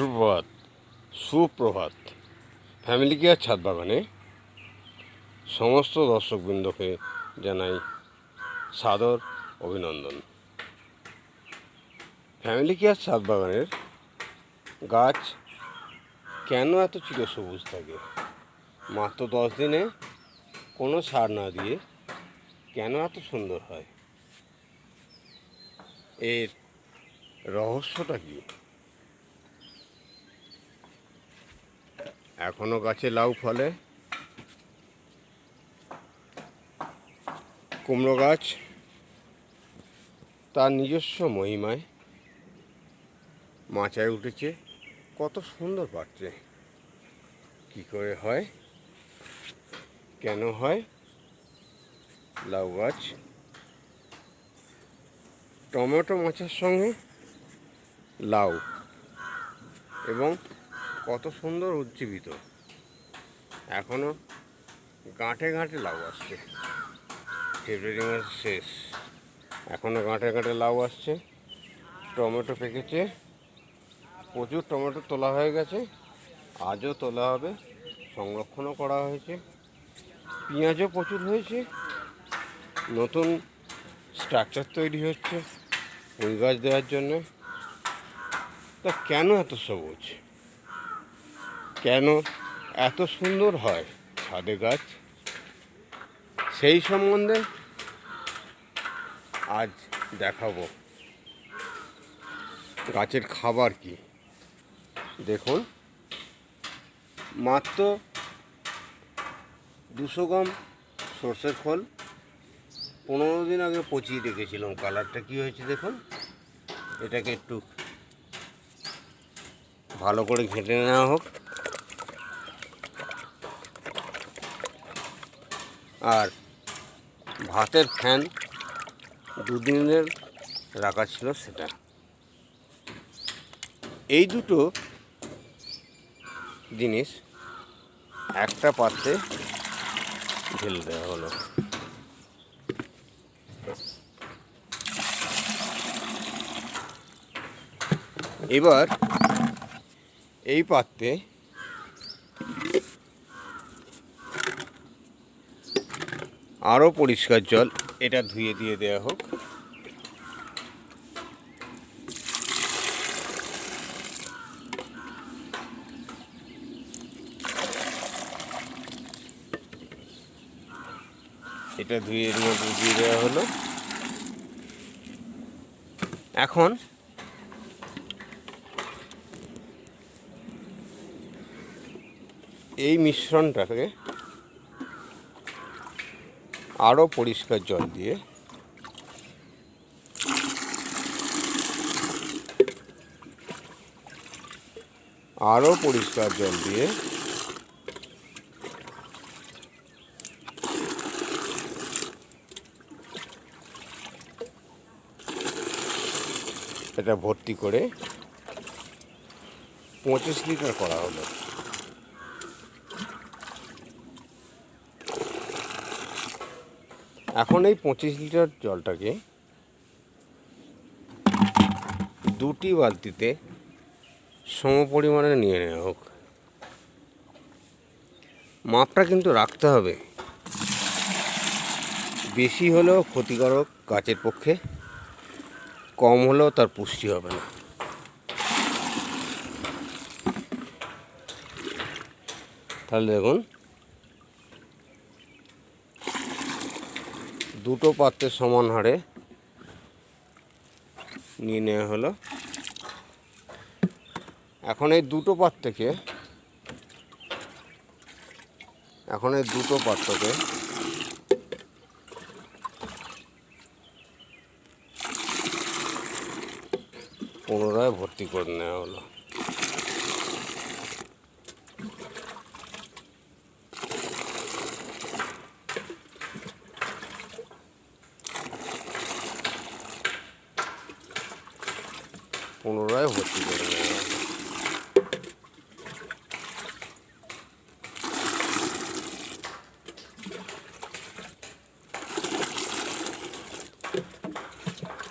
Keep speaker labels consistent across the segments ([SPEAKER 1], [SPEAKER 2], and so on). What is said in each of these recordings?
[SPEAKER 1] সুপ্রভাত। সুপ্রভাত। Family care ছাদ বাগানে সমস্ত দর্শকবৃন্দকে জানাই সাদর অভিনন্দন। ফ্যামিলি কেয়ার ছাদ বাগানের গাছ কেন এত চিরসবুজ থাকে? মাত্র দশ দিনে কোনো সার না দিয়ে কেন এত সুন্দর হয়? এর রহস্যটা কী? এখনও গাছে লাউ ফলে। কুমড়ো গাছ, তার নিজস্ব মহিমায় মাচায় উঠেছে। কত সুন্দর পাচ্ছে কি করে হয়? কেন হয়? লাউ গাছ। টমেটো মাছের সঙ্গে লাউ এবং কত সুন্দর উজ্জীবিত। এখনও গাঁটে গাঁটে লাউ আসছে। ফেব্রুয়ারি মাস শেষ। এখনও গাঁটে গাঁটে লাউ আসছে। টমেটো পেকেছে। প্রচুর টমেটো তোলা হয়ে গেছে। আজও তোলা হবে। সংরক্ষণও করা হয়েছে। পেঁয়াজও প্রচুর হয়েছে। নতুন স্ট্রাকচার তৈরি হচ্ছে। ফুল গাছ দেওয়ার জন্য। তা কেন এত সবুজ? কেন এত সুন্দর হয় ছাদে গাছ? সেই সম্বন্ধে আজ দেখাবো। গাছের খাবার কি? দেখুন। মাত্র দুশো গ্রাম সর্ষের খোল। পনেরো দিন আগে পচিয়ে রেখেছিলাম কালারটা। কি হয়েছে দেখুন? এটাকে একটু ভালো করে ঘেঁটে নেওয়া হোক। আর ভাতের ফ্যান দুদিনের রাখা ছিল সেটা। এই দুটো জিনিস একটা পাত্রে ঢেলে দেওয়া হলো। এবার এই পাত্রে আরও পরিষ্কার জল, এটা ধুয়ে দিয়ে দেওয়া হোক। এটা ধুয়ে এর মধ্যে দিয়ে দেওয়া হলো। এখন এই মিশ্রণটাকে আরও পরিষ্কার জল দিয়ে আরও পরিষ্কার জল দিয়ে এটা ভর্তি করে পঁচিশ লিটার করা হলো। এখন এই পঁচিশ লিটার জলটাকে দুটি বালতিতে সম পরিমাণে নিয়ে নেওয়া হোক। মাপটা কিন্তু রাখতে হবে। বেশি হলেও ক্ষতিকারক গাছের পক্ষে, কম হলেও তার পুষ্টি হবে না। তাহলে দেখুন দুটো পাত্রের সমান হারে নিয়ে নেওয়া হলো। এখন এই দুটো পাত্রকে, এখন এই দুটো পাত্রকে পুনরায় ভর্তি করে নেওয়া হলো পুনরায় ভর্তি করে নেওয়া হলো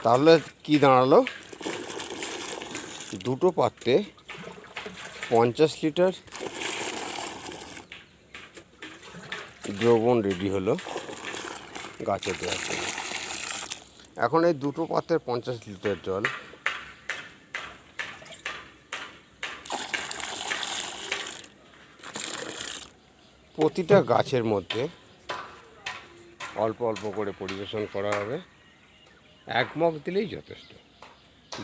[SPEAKER 1] তাহলে কি দাঁড়াল? দুটো পাত্রে পঞ্চাশ লিটার দ্রবণ রেডি হলো গাছে দেওয়ার জন্য। এখন এই দুটো পাত্রের পঞ্চাশ লিটার জল। প্রতিটা গাছের মধ্যে অল্প অল্প করে পরিবেশন করা হবে। এক মগ দিলেই যথেষ্ট।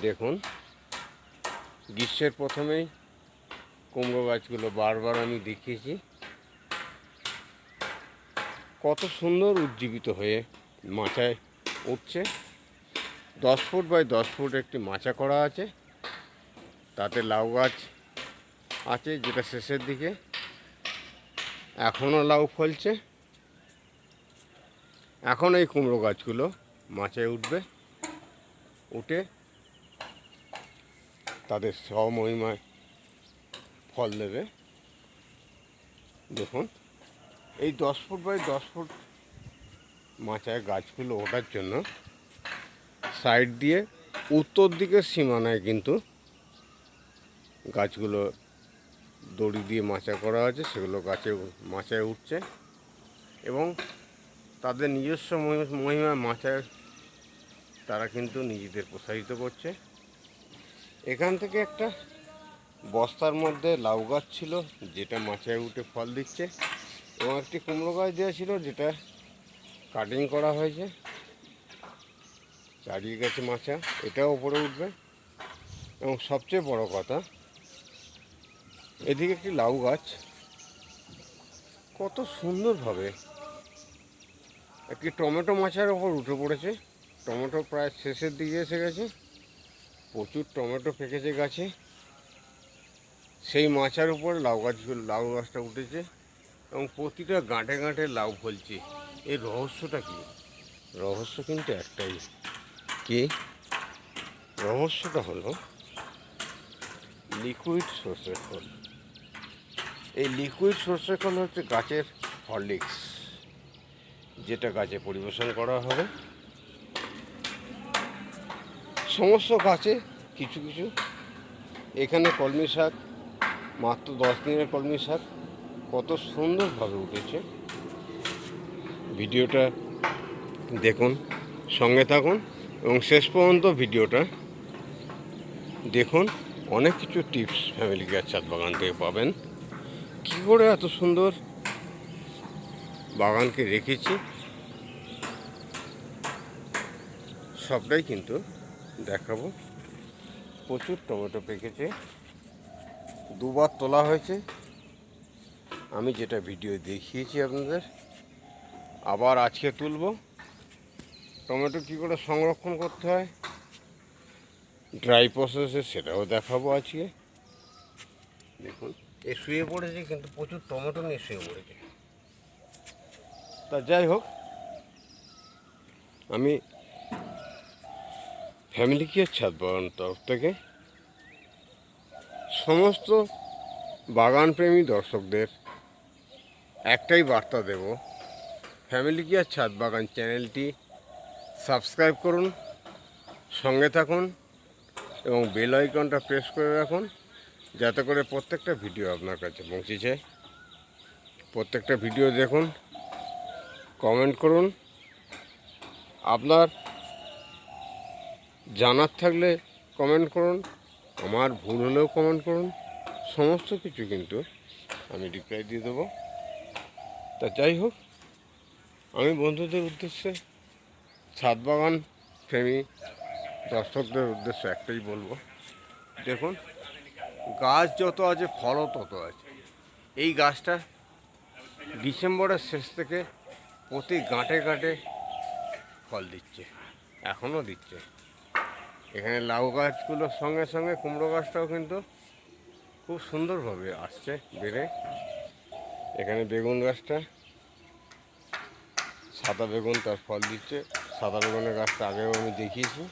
[SPEAKER 1] দেখুন, গ্রীষ্মের প্রথমেই কুমড়ো গাছগুলো বারবার আমি দেখিয়েছি। কত সুন্দর উজ্জীবিত হয়ে মাচায় উঠছে। দশ ফুট বাই দশ ফুট একটি মাচা করা আছে। তাতে লাউ গাছ আছে যেটা শেষের দিকে। এখনও লাউ ফলছে। এখন এই কুমড়ো গাছগুলো মাচায় উঠবে। উঠে তাদের স্বমহিমায় ফল দেবে দেখুন, এই দশ ফুট বাই দশ ফুট মাচায় গাছগুলো ওঠার জন্য সাইড দিয়ে উত্তর দিকের সীমানায় কিন্তু গাছগুলো দড়ি দিয়ে মাচা করা আছে, সেগুলো গাছে মাচায় উঠছে এবং তাদের নিজস্ব মহি- মহিমা মাচায় তারা কিন্তু নিজেদের প্রসারিত করছে। এখান থেকে একটা বস্তার মধ্যে লাউ গাছ ছিল, যেটা মাচায় উঠে ফল দিচ্ছে এবং একটি কুমড়ো গাছ দেওয়া ছিল, যেটা কাটিং করা হয়েছে। চারিয়ে গেছে মাচা এটাও ওপরে উঠবে। এবং সবচেয়ে বড় কথা, এদিকে একটি লাউ গাছ। কত সুন্দরভাবে একটি টমেটো মাচার ওপর উঠে পড়েছে। টমেটো প্রায় শেষের দিকে এসে গেছে। প্রচুর টমেটো পেকেছে গাছে। সেই মাচার উপর লাউ গাছগুলো লাউ গাছটা উঠেছে এবং প্রতিটা গাঁটে গাঁটে লাউ ফলছে। এর রহস্যটা কি? রহস্য কিন্তু একটাই। কি? রহস্যটা হলো লিকুইড সর্ষের ফল। এই লিকুইড সর্ষের ফল হচ্ছে গাছের হরলিক্স যেটা গাছে পরিবেশন করা হবে। সমস্ত গাছে কিছু কিছু। এখানে কলমি শাক, মাত্র দশ দিনের কলমি শাক। কত সুন্দরভাবে উঠেছে। ভিডিওটা দেখুন, সঙ্গে থাকুন এবং শেষ পর্যন্ত ভিডিওটা দেখুন। অনেক কিছু টিপস ফ্যামিলি গাছ ছাদ বাগান থেকে পাবেন। কী করে এত সুন্দর বাগানকে রেখেছি। সবটাই কিন্তু দেখাবো। প্রচুর টমেটো পেকেছে। দুবার তোলা হয়েছে। আমি যেটা ভিডিও দেখিয়েছি আপনাদের, আবার আজকে তুলব। টমেটো কী করে সংরক্ষণ করতে হয়? ড্রাই প্রসেসে সেটাও দেখাবো আজকে। দেখুন, এ শুয়ে পড়েছে, কিন্তু প্রচুর টমেটো নিয়ে শুয়ে পড়েছে। তা যাই হোক, আমি ফ্যামিলি কেয়ার ছাদ বাগান তরফ থেকে? সমস্ত বাগানপ্রেমী দর্শকদের একটাই বার্তা দেব। ফ্যামিলি কেয়ার ছাদ বাগান চ্যানেলটি সাবস্ক্রাইব করুন, সঙ্গে থাকুন এবং বেল আইকনটা প্রেস করে রাখুন যাতে করে প্রত্যেকটা ভিডিও আপনার কাছে পৌঁছে যায় প্রত্যেকটা ভিডিও দেখুন, কমেন্ট করুন। আপনার জানার থাকলে কমেন্ট করুন, আমার ভুল হলেও কমেন্ট করুন, সমস্ত কিছু কিন্তু আমি রিপ্লাই দিয়ে দেবো। তা যাই হোক, আমি বন্ধুদের উদ্দেশ্যে ছাদ বাগান প্রেমী দর্শকদের উদ্দেশ্যে একটাই বলব। দেখুন, গাছ যত আছে, ফলও তত আছে। এই গাছটা ডিসেম্বরের শেষ থেকে প্রতি গাঁটে গাঁটে ফল দিচ্ছে, এখনও দিচ্ছে। এখানে লাউ গাছগুলোর সঙ্গে সঙ্গে কুমড়ো গাছটাও কিন্তু খুব সুন্দরভাবে আসছে, বেড়ে। এখানে বেগুন গাছটা, সাদা বেগুন তার ফল দিচ্ছে। সাদা বেগুনের গাছটা আগেও আমি দেখিয়েছি।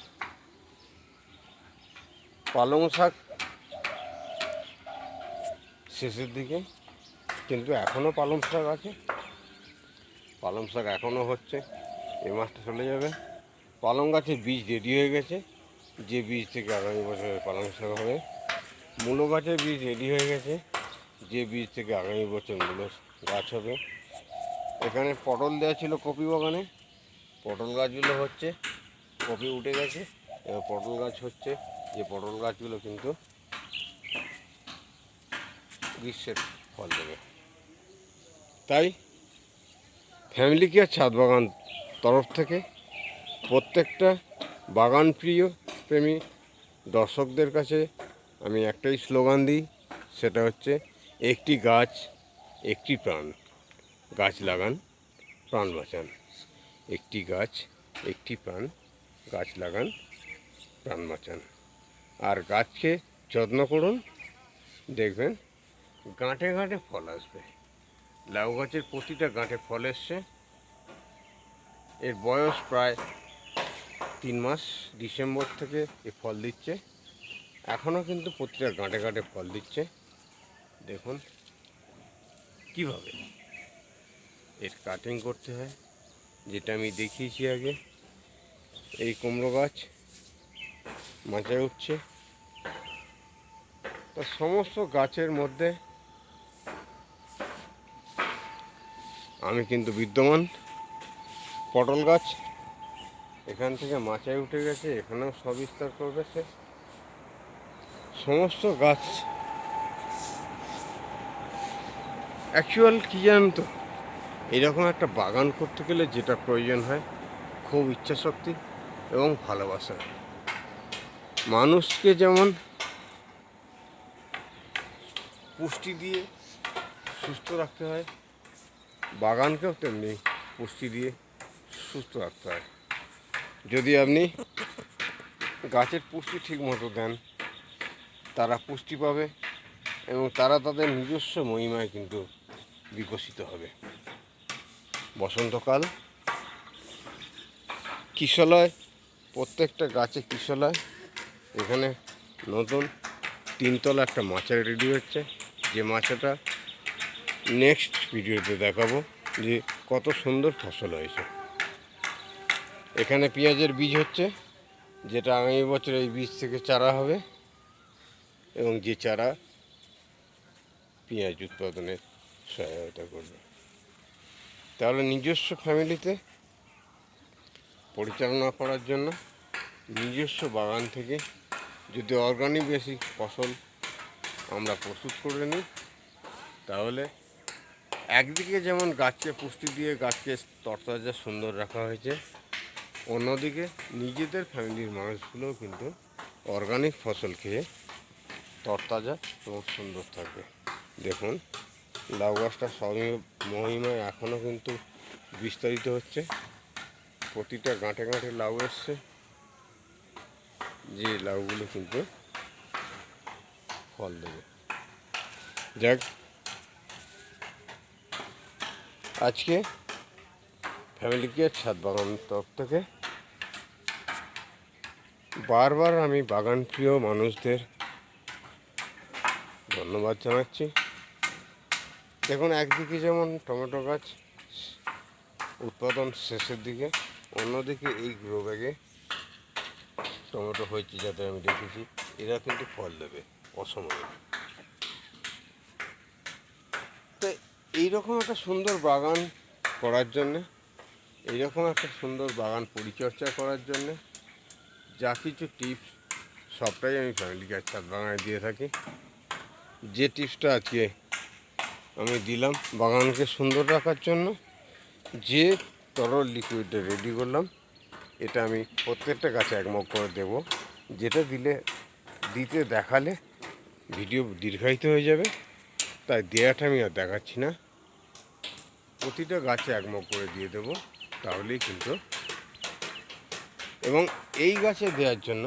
[SPEAKER 1] পালং শাক শেষের দিকে, কিন্তু এখনও পালং শাক আছে। পালং শাক এখনও হচ্ছে, এ মাসটা চলে যাবে। পালং গাছের বীজ রেডি হয়ে গেছে। যে বীজ থেকে আগামী বছরে পালং শাক হবে, মূলো গাছের বীজ রেডি হয়ে গেছে। যে বীজ থেকে আগামী বছর মূলো গাছ হবে। এখানে পটল দেওয়া ছিল কপি বাগানে। পটল গাছগুলো হচ্ছে, কপি উঠে গেছে। এবার পটল গাছ হচ্ছে। যে পটল গাছগুলো কিন্তু গ্রীষ্মের ফল দেবে। তাই ফ্যামিলি কেয়ার ছাদ বাগান তরফ থেকে প্রত্যেকটা বাগান প্রিয় প্রেমী। দর্শকদের কাছে আমি একটাই স্লোগান দিই, সেটা হচ্ছে, একটি গাছ, একটি প্রাণ। গাছ লাগান, প্রাণ বাঁচান। একটি গাছ, একটি প্রাণ। গাছ লাগান, প্রাণ বাঁচান। আর গাছকে যত্ন করুন, দেখবেন গাঁটে গাঁটে ফল আসবে। লাউ গাছের প্রতিটা গাঁটে ফল এসছে। এর বয়স প্রায় তিন মাস ডিসেম্বর থেকে এ ফল দিচ্ছে। এখনও কিন্তু প্রতিটা গাঁটে গাঁটে ফল দিচ্ছে। দেখুন, কীভাবে এর কাটিং করতে হয়, যেটা আমি দেখিয়েছি আগে। এই কুমড়ো গাছ মাচায় উঠছে। তা সমস্ত গাছের মধ্যে আমি কিন্তু বিদ্যমান পটল গাছ এখান থেকে মাচায় উঠে গেছে, এখানেও সবিস্তার করবে সে। সমস্ত গাছ। অ্যাকচুয়াল কী জানেন তো? এরকম একটা বাগান করতে গেলে যেটা প্রয়োজন হয়, খুব ইচ্ছাশক্তি এবং ভালোবাসা। মানুষকে যেমন পুষ্টি দিয়ে সুস্থ রাখতে হয়, বাগানকেও তেমনি পুষ্টি দিয়ে সুস্থ রাখতে হয়। যদি আপনি গাছের পুষ্টি ঠিক মতো দেন, তারা পুষ্টি পাবে এবং তারা তাদের নিজস্ব মহিমায় কিন্তু বিকশিত হবে। বসন্তকাল, কিশলয়, প্রত্যেকটা গাছে কিশলয়। এখানে নতুন তিনতলা একটা মাচা রেডি হচ্ছে। যে মাচাটা নেক্সট ভিডিওতে দেখাবো যে কত সুন্দর ফসল হয়েছে। এখানে পেঁয়াজের বীজ হচ্ছে, যেটা আগামী বছর এই বীজ থেকে চারা হবে, এবং যে চারা পেঁয়াজ উৎপাদনের সহায়তা করবে। তাহলে নিজস্ব ফ্যামিলিতে পরিচালনা করার জন্য নিজস্ব বাগান থেকে যদি অর্গানিক বেশি ফসল আমরা প্রস্তুত করে নিই, তাহলে একদিকে যেমন গাছকে পুষ্টি দিয়ে গাছকে তরতাজা সুন্দর রাখা হয়েছে অন্যদিকে নিজেদের ফ্যামিলির মানুষগুলোও কিন্তু অর্গানিক ফসল খেয়ে তরতাজা এবং সুন্দর থাকবে। দেখুন, লাউ গাছটা মহিমায় এখনও কিন্তু বিস্তারিত হচ্ছে। প্রতিটা গাঁটে গাঁটে লাউ এসছে। যে লাউগুলো কিন্তু ফল দেবে। যাক, আজকে ফ্যামিলি কেয়ার ছাদ বাগান তরফ থেকে। বারবার আমি বাগান প্রিয় মানুষদের ধন্যবাদ জানাচ্ছি। দেখুন, একদিকে যেমন টমেটো গাছ উৎপাদন শেষের দিকে, অন্যদিকে এই গ্রো ব্যাগে টমেটো হয়েছে যাতে আমি দেখেছি। এরা কিন্তু ফল দেবে, অসময়ে। তো এইরকম একটা সুন্দর বাগান করার জন্যে এইরকম একটা সুন্দর বাগান পরিচর্যা করার জন্যে যা কিছু টিপস সবটাই আমি ফ্যামিলি গাছ ছাদ বাগানে দিয়ে থাকি। যে টিপসটা আজকে আমি দিলাম বাগানকে সুন্দর রাখার জন্য, যে তরল লিকুইডটা রেডি করলাম, এটা আমি প্রত্যেকটা গাছে এক মগ করে দেবো। যেটা দিলে, দিতে দেখালে ভিডিও দীর্ঘায়িত হয়ে যাবে, তাই দেওয়াটা আমি আর দেখাচ্ছি না। প্রতিটা গাছে এক মগ করে দিয়ে দেবো। তাহলেই কিন্তু। এবং এই গাছে দেওয়ার জন্য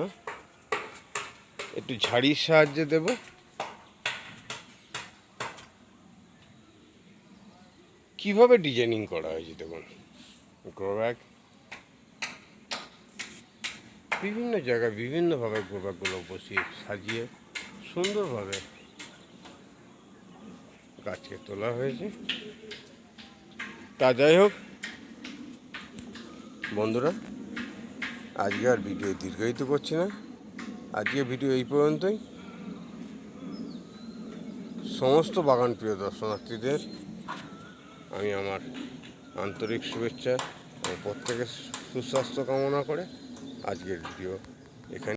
[SPEAKER 1] একটু ঝাড়ির সাহায্যে দেব। কীভাবে ডিজাইনিং করা হয়েছে দেখুন? গ্রো ব্যাগ বিভিন্ন জায়গায় বিভিন্নভাবে গ্রো ব্যাগগুলো বসিয়ে সাজিয়ে সুন্দরভাবে গাছকে তোলা হয়েছে। তা যাই হোক বন্ধুরা, আজকে আর ভিডিও দীর্ঘায়িত করছি না। আজকে ভিডিও এই পর্যন্তই। সমস্ত বাগান প্রিয় দর্শনার্থীদের, আমি আমার আন্তরিক শুভেচ্ছা ও প্রত্যেকের সুস্বাস্থ্য কামনা করে আজকের ভিডিও এখানে